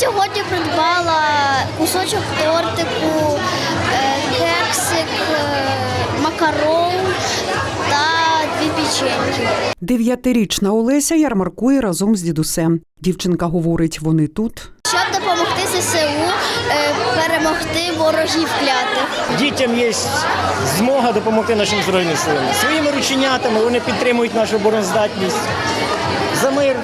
сьогодні придбала кусочок тортику, е, кексик, е, макарон та дві печеньки. Дев'ятирічна Олеся ярмаркує разом з дідусем. Дівчинка говорить, вони тут. Щоб допомогти ЗСУ е, перемогти ворогів клятих. Дітям є змога допомогти нашим збройним силам. Своїми рученятами вони підтримують нашу обороноздатність. За мир.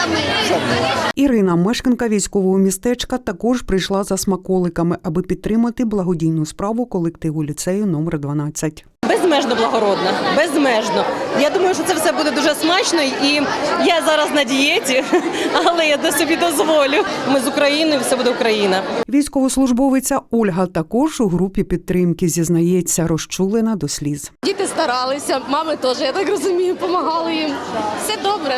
За мир. Ірина, мешканка військового містечка, також прийшла за смаколиками, аби підтримати благодійну справу колективу ліцею номер 12. Безмежно благородна, безмежно. Я думаю, що це все буде дуже смачно, і я зараз на дієті, але я до собі дозволю. Ми з України, все буде Україна. Військовослужбовиця Ольга також у групі підтримки зізнається, розчулена до сліз. Діти старалися, мами теж, я так розумію, допомагали їм. Все добре.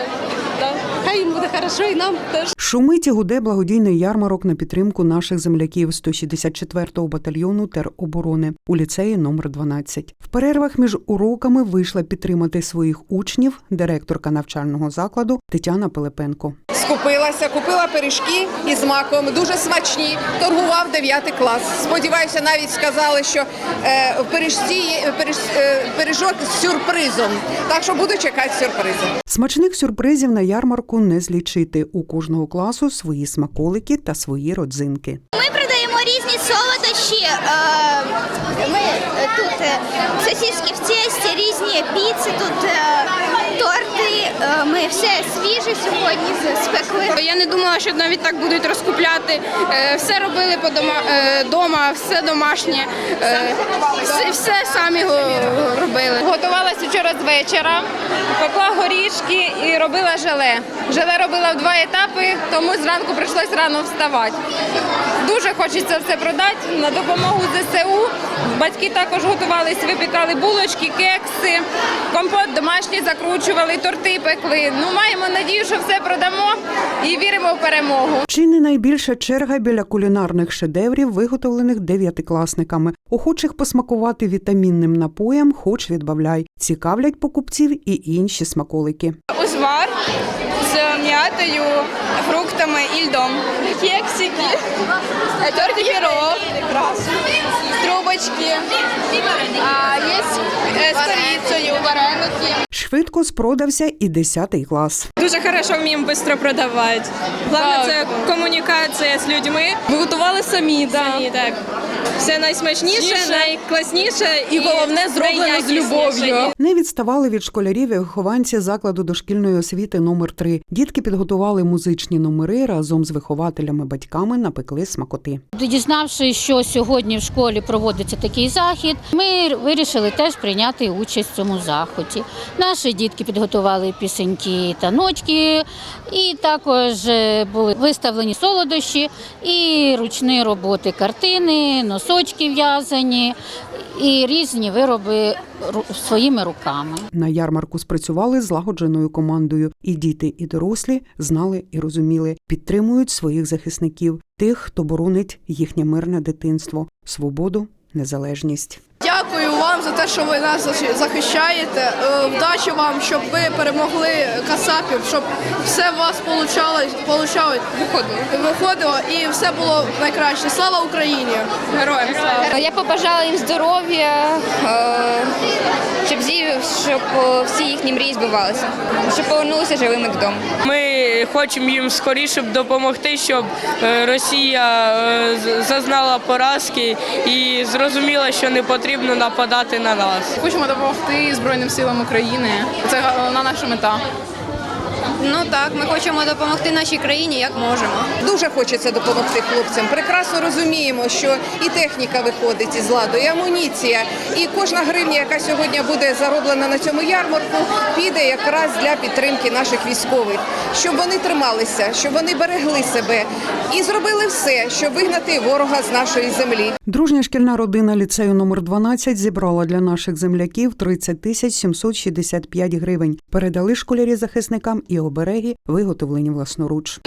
Хай їм буде хорошо і нам теж. Шумить і гуде благодійний ярмарок на підтримку наших земляків 164-го батальйону тероборони у ліцеї номер 12. В перервах між уроками вийшла підтримати своїх учнів директорка навчального закладу Тетяна Пилипенко. Скупилася, купила пиріжки із маком, дуже смачні. Торгував 9 клас. Сподіваюся, навіть сказали, що е, в пиріжці є пиріж, е, пиріжок з сюрпризом. Так що буду чекати сюрпризу. Смачних сюрпризів на ярмарку не злічити. У кожного класу свої смаколики та свої родзинки. Ми різні солодощі. Ми тут е, сосиски в тесті, різні піци, тут. Е, Ми все свіже сьогодні спекли. Я не думала, що навіть так будуть розкупляти. Е, Все робили по дома, е, дома, все домашнє. Е, Все, все самі робили. Готувалася вчора з вечора, пекла горішки і робила желе. Желе робила в два етапи, тому зранку прийшлось рано вставати. Дуже хочеться все продати на допомогу ЗСУ. Батьки також готувалися, випікали булочки, кекси, компот домашній закручували, торти пекли. Ну маємо надію, що все продамо і віримо в перемогу. Чи не найбільша черга біля кулінарних шедеврів, виготовлених дев'ятикласниками, охочих посмакувати вітамінним напоям, хоч відбавляй, цікавлять покупців і інші смаколики. Узвар з м'ятою, фруктами і льдом. Кексики, торти пірог, трубочки, а є е, з корицею, вареники. Швидко спродався і 10 клас. Дуже хорошо вміємо швидко продавати. Головне це комунікація з людьми. Ви готували самі, да. так. так. Все найсмачніше, найкласніше І головне, зроблено з любов'ю. Не відставали від школярів і вихованці закладу дошкільної освіти номер 3 Дітки підготували музичні номери разом з вихователями батьками напекли смакоти. Дізнавшись, що сьогодні в школі проводиться такий захід, ми вирішили теж прийняти участь в цьому заході. Наші дітки підготували пісеньки та ночки, і також е, були виставлені солодощі і ручні роботи, картини, носочки в'язані і різні вироби своїми руками. На ярмарку спрацювали злагодженою командою, і діти, і дорослі знали і розуміли, підтримують своїх захисників, тих, хто боронить їхнє мирне дитинство, свободу, незалежність. За те, що ви нас захищаєте. Е, Вдачі вам, щоб ви перемогли касапів, щоб все у вас получалось, получало виходило. виходило і все було найкраще. Слава Україні! Героям слава! Я побажала їм здоров'я, е, щоб, е, всі їхні мрії збивалися, щоб повернулися живими додому. Ми хочемо їм скоріше допомогти, щоб е, Росія е, зазнала поразки і зрозуміла, що не потрібно нападати на нас. Хочемо допомогти Збройним силам України. Це головна наша мета. Ну так, ми хочемо допомогти нашій країні як можемо. Дуже хочеться допомогти хлопцям. Прекрасно розуміємо, що і техніка виходить із ладу, і амуніція, і кожна гривня, яка сьогодні буде зароблена на цьому ярмарку, піде якраз для підтримки наших військових, щоб вони трималися, щоб вони берегли себе і зробили все, щоб вигнати ворога з нашої землі. Дружня шкільна родина ліцею номер 12 зібрала для наших земляків 30 тисяч 765 гривень. Передали школярі захисникам і обереги, виготовлені власноруч.